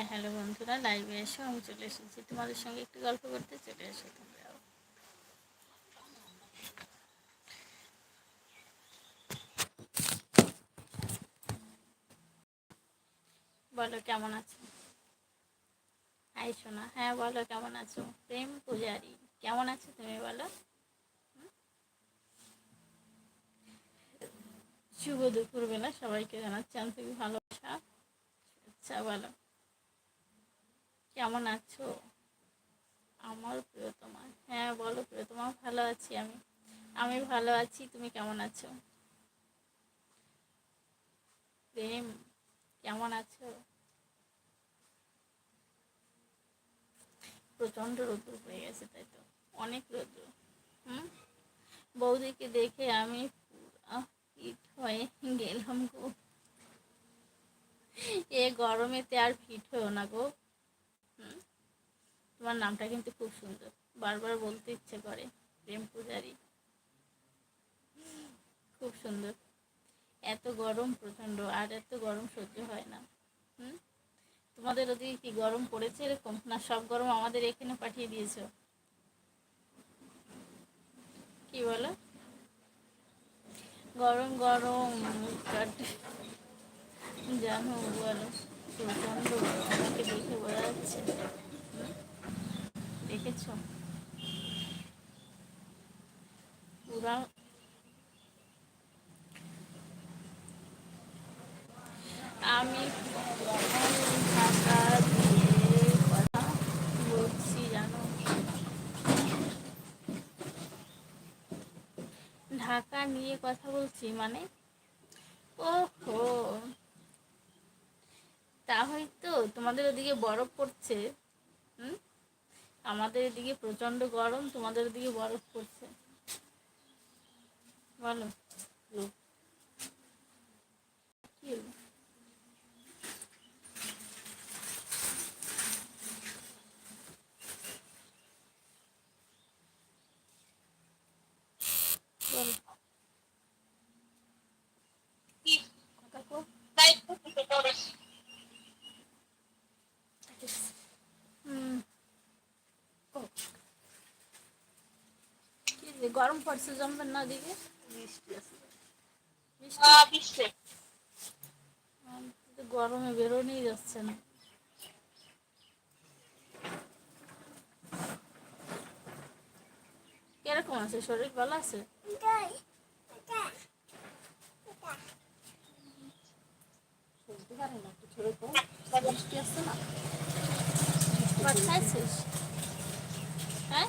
Hi hello বন্ধুরা লাইভে এসো আমি চলে এসেছি। তোমাদের সঙ্গে একটু গল্প করতে চলে এসো তোমরাও। বলো, কেমন আছো? হাই সোনা হ্যাঁ বলো, কেমন আছো? প্রেম পূজারি, কেমন আছো তুমি বলো? শুভ দুপুরবেলা, সবাইকে জানাচ্ছি আন্তরিক ভালোবাসা আচ্ছা বলো। কেমন আছো? আমার প্রিয়তমা হ্যাঁ বলো প্রিয়তমা, ভালো আছি আমি। আমি ভালো আছি, তুমি কেমন আছো? প্রেম, কেমন আছো? প্রচণ্ড রোদ্দুর পড়ে গেছে, তাই তো। অনেক রোদ্দুর, হুম? বৌদিকে দেখে আমি ফিট হয়ে গেলাম গো। এ গরমেতে আর ফিট হয়েও না গো। তোমার নামটা কিন্তু খুব সুন্দর। বারবার বলতে ইচ্ছে করে, প্রেম পূজারি। খুব সুন্দর। এত গরম প্রচণ্ড, আর এত গরম সহ্য হয় না। হুম? তোমাদের ওদিকে কি গরম পড়েছে এরকম? না, সব গরম আমাদের এখানে পাঠিয়ে দিয়েছ। কি বলো? গরম গরম। জানো বলো, প্রচণ্ড। আমাকে দেখে বোঝা যাচ্ছে? দেখেছ? আমি ঢাকা বলছি জানো ঢাকা নিয়ে কথা বলছি মানে? ওহো। তা হয়তো তোমাদের ওদিকে বরফ পড়ছে। হুম? আমাদের এদিকে প্রচণ্ড গরম তোমাদের দিকে বরফ পড়ছে বলো কি হলো? বলো কথা কও। হুম ও। কি রে, গরম পড়ছে জমবেন না দিকে বৃষ্টি আছে। বৃষ্টি? গরমে বেরোনোই যাচ্ছে না। কীরকম আছে? শরীর ভালো আছে? চলতে পারে না? একটু ছোট কম বৃষ্টি আসছে না? খাইছিস হ্যাঁ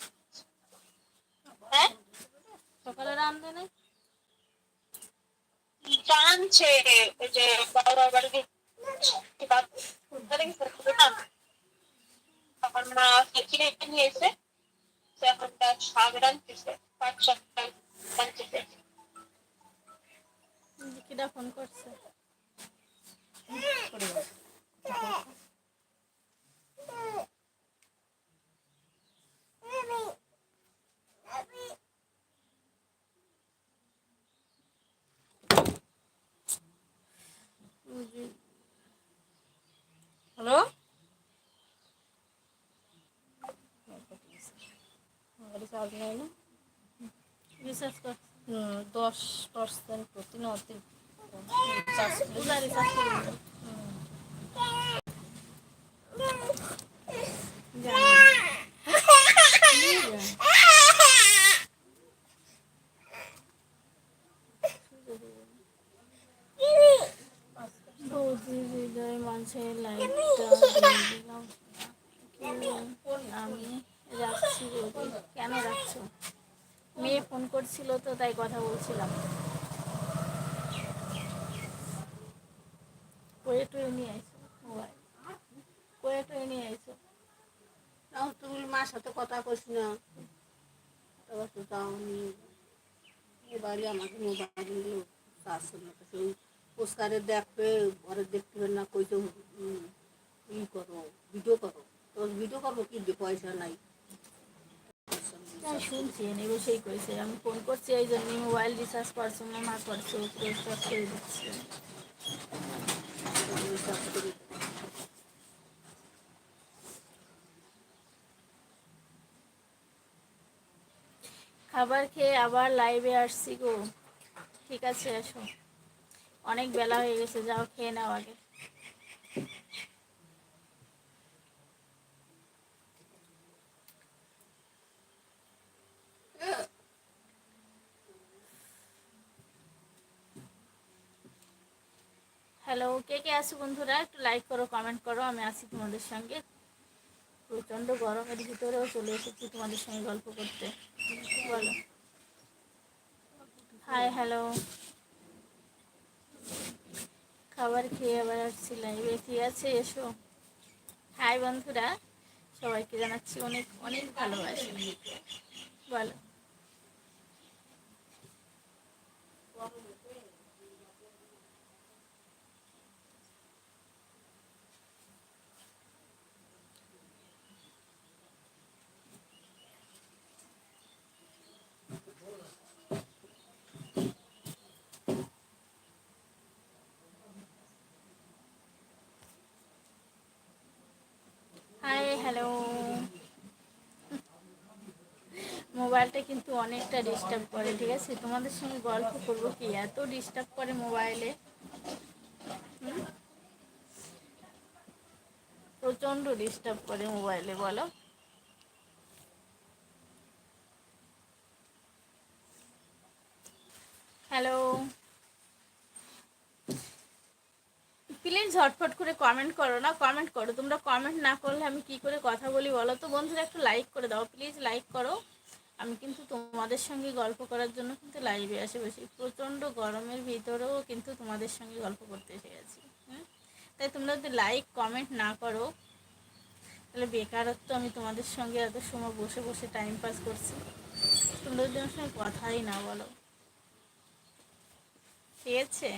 সকালে রাঁধবে নাই জানছে যে বাবা বাড়ি আমার মা কিনে নিয়ে এসে সে এখন তার শাক রাঁধতেছে পাঁচ শাক রাঁধতেছে। কিটা ফোন করছে। হ্যালো নেই না। রিচার্জ কর দশ পার্সেন্ট রিচার্জ রিচার্জ করে দিল বৌদি কেন রাখছো মেয়ে ফোন করছিল তো, তাই কথা বলছিলাম। নিয়ে নিয়ে তাও মার সাথে কথা না। এবার তো তাও আমাকে মোবাইল ঘরে দেখতে না ই করো, ভিডিও করো। ভিডিও করব কি? পয়সা নাই। শুনছি। নেব সেই কইছে, আমি ফোন করছি, এই জন্য মোবাইল রিচার্জ করছ না না করছ রিচার্জ করে দিচ্ছি। খাবার খেয়ে আবার লাইভে আসছি গো। ঠিক আছে এসো অনেক বেলা হয়ে গেছে, যাও, খেয়ে নাও আগে। হ্যালো, কে কে আছো বন্ধুরা? একটু লাইক করো কমেন্ট করো, আমি আছি তোমাদের সঙ্গে। প্রচণ্ড গরমের ভিতরেও চলে এসেছি তোমাদের সঙ্গে গল্প করতে। বলো। হাই হ্যালো খাবার খেয়ে আবার আসছি লাইভে ঠিক আছে, এসো। হাই বন্ধুরা, সবাইকে জানাচ্ছি অনেক অনেক ভালোবাসা। বলো হাই হ্যালো মোবাইলটা কিন্তু অনেকটা ডিস্টার্ব করে, ঠিক আছে? তোমাদের সঙ্গে গল্প করব কি? এত ডিস্টার্ব করে মোবাইলে? প্রচণ্ড ডিস্টার্ব করে মোবাইলে বলো। হ্যালো প্লিজ ঝটফট করে কমেন্ট করো না কমেন্ট করো। তোমরা কমেন্ট না করলে আমি কি করে কথা বলি বলো তো? বন্ধুরা, একটু লাইক করে দাও। প্লিজ লাইক করো। আমি কিন্তু তোমাদের সঙ্গে গল্প করার জন্য কিন্তু লাইভে আসে বসি প্রচণ্ড গরমের ভিতরেও কিন্তু তোমাদের সঙ্গে গল্প করতে এসে গেছি। হুম? তাই তোমরা যদি লাইক কমেন্ট না করো, তাহলে বেকারত্ব আমি তোমাদের সঙ্গে এত সময় বসে বসে টাইম পাস করছি। তোমরা যদি আমার সঙ্গে কথাই না বলো। ঠিক আছে?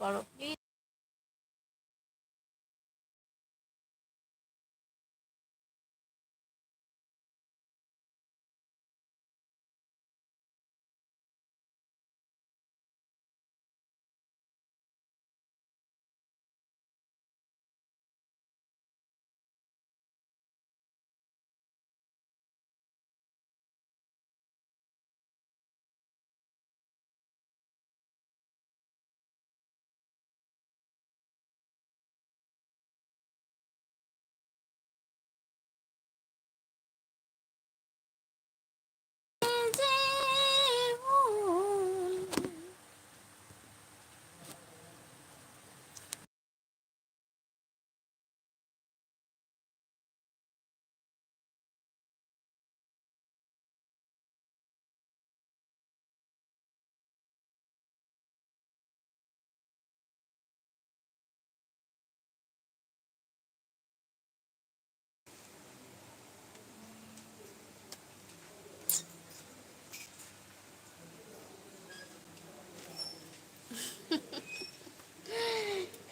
করো। Please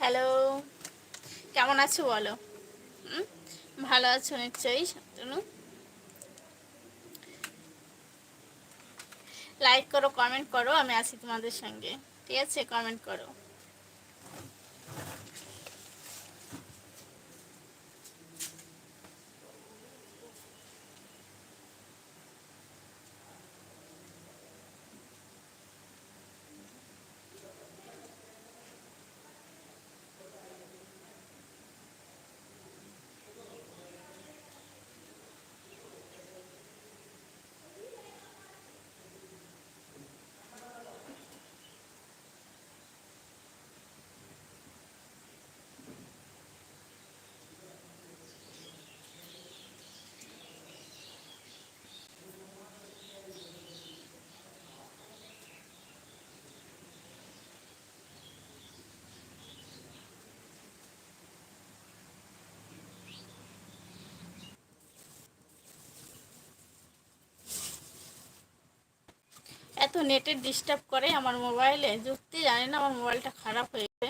hello. কেমন আছো বলো? ভালো আছো নিশ্চয়ই, শান্তনু। লাইক করো কমেন্ট করো, আমি আছি তোমাদের সঙ্গে। ঠিক আছে? কমেন্ট করো। নেটের ডিস্টার্ব করে আমার মোবাইলে যুক্তি জানি না, আমার মোবাইলটা খারাপ হয়েছে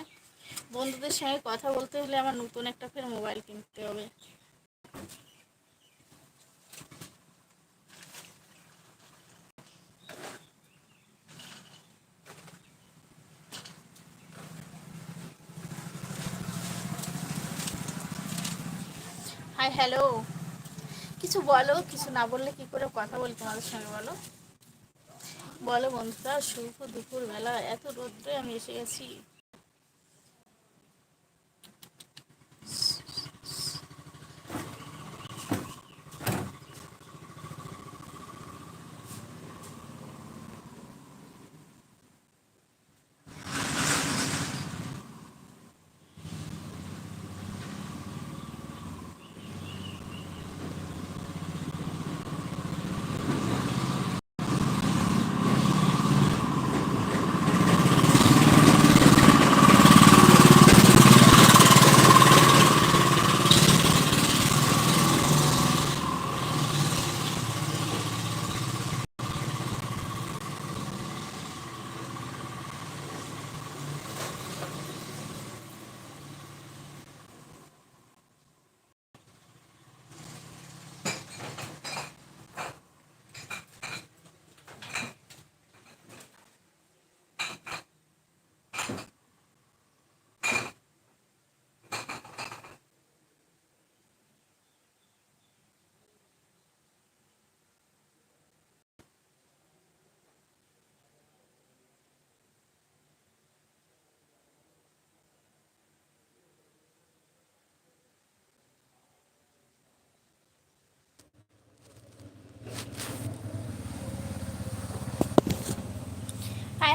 বন্ধুদের সঙ্গে কথা বলতে হলে আমার নতুন একটা ফের মোবাইল কিনতে হবে। হাই হ্যালো কিছু বলো, কিছু না বললে কি করে কথা বলি তোমাদের সঙ্গে বলো? বলো বন্ধুরা শুভ দুপুর বেলা এত রোদ্রে আমি এসে গেছি।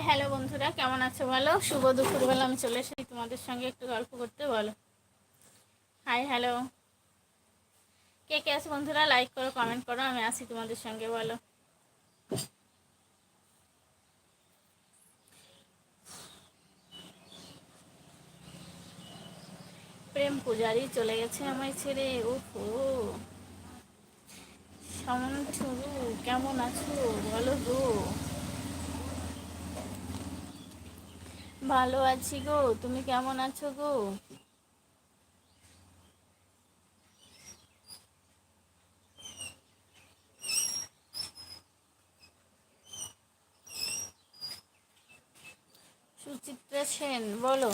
হ্যালো বন্ধুরা, কেমন আছো? বলো শুভ দুপুরবেলা। আমি চলে এসেছি তোমাদের সঙ্গে একটু গল্প করতে, বলো। হাই হ্যালো কে কে আছে বন্ধুরা? লাইক করো কমেন্ট করো, আমি আসি তোমাদের সঙ্গে, বলো। প্রেম পূজারি চলে গেছে আমায় ছেড়ে, ওহো। সমন কেমন আছো? বলো গো। ভালো আছি গো। তুমি কেমন আছো গো? সুচিত্রা সেন বলো।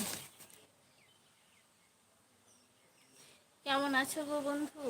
কেমন আছো গো বন্ধু?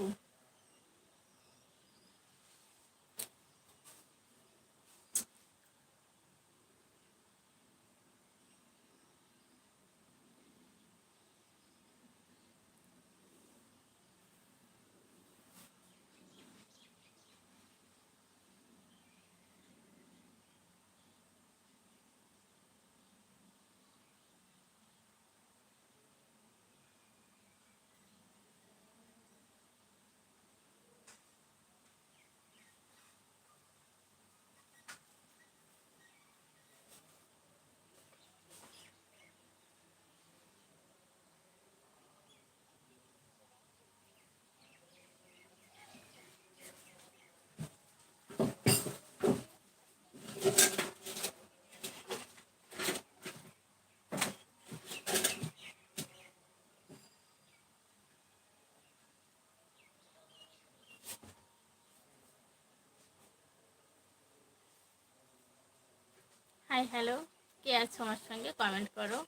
হাই হ্যালো কে আছো আমার সঙ্গে? কমেন্ট করো।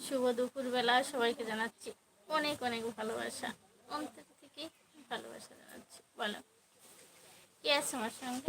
শুভ দুপুরবেলা। সবাইকে জানাচ্ছি অনেক অনেক ভালোবাসা। অন্তর থেকে ভালোবাসা জানাচ্ছি। বলো। কে আছো আমার সঙ্গে?